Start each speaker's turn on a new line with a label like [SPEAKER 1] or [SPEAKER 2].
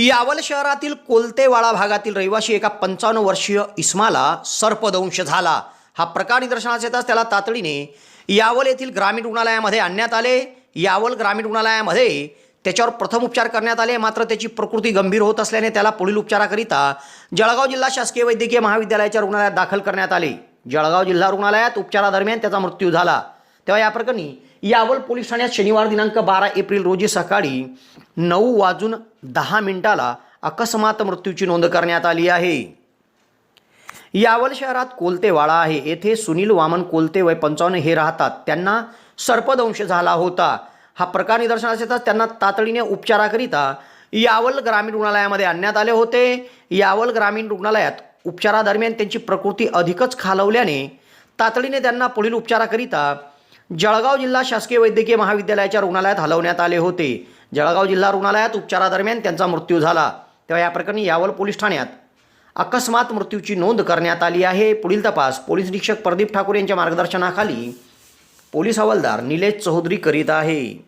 [SPEAKER 1] यावल शहरातील कोलतेवाडा भागातील रहिवासी एका पंचावन्न वर्षीय इस्माला सर्पदंश झाला. हा प्रकार निदर्शनास येताच त्याला तातडीने यावल येथील ग्रामीण रुग्णालयामध्ये आणण्यात आले. यावल ग्रामीण रुग्णालयामध्ये त्याच्यावर प्रथम उपचार करण्यात आले. मात्र त्याची प्रकृती गंभीर होत असल्याने त्याला पुढील उपचाराकरिता जळगाव जिल्हा शासकीय वैद्यकीय महाविद्यालयाच्या रुग्णालयात दाखल करण्यात आले. जळगाव जिल्हा रुग्णालयात उपचारादरम्यान त्याचा मृत्यू झाला. तेव्हा या प्रकरणी यावल पोलीस ठाण्यात शनिवार दिनांक बारा एप्रिल रोजी सकाळी नऊ वाजून दहा मिनिटाला अकस्मात मृत्यूची नोंद करण्यात आली आहे. यावल शहरात कोलतेवाडा आहे. येथे सुनील वामन कोलते वय पंचावन्न हे राहतात. त्यांना सर्पदंश झाला होता. हा प्रकार निदर्शनास येताच त्यांना तातडीने उपचाराकरिता यावल ग्रामीण रुग्णालयामध्ये आणण्यात आले होते. यावल ग्रामीण रुग्णालयात उपचारादरम्यान त्यांची प्रकृती अधिकच खालवल्याने तातडीने त्यांना पुढील उपचाराकरिता जळगाव जिल्हा शासकीय वैद्यकीय महाविद्यालयाच्या रुग्णालयात हलवण्यात आले होते. जळगाव जिल्हा रुग्णालयात उपचारादरम्यान त्यांचा मृत्यू झाला. तेव्हा या प्रकरणी यावल पोलीस ठाण्यात अकस्मात मृत्यूची नोंद करण्यात आली आहे. पुढील तपास पोलीस निरीक्षक प्रदीप ठाकूर यांच्या मार्गदर्शनाखाली पोलीस हवालदार निलेश चौधरी करीत आहे.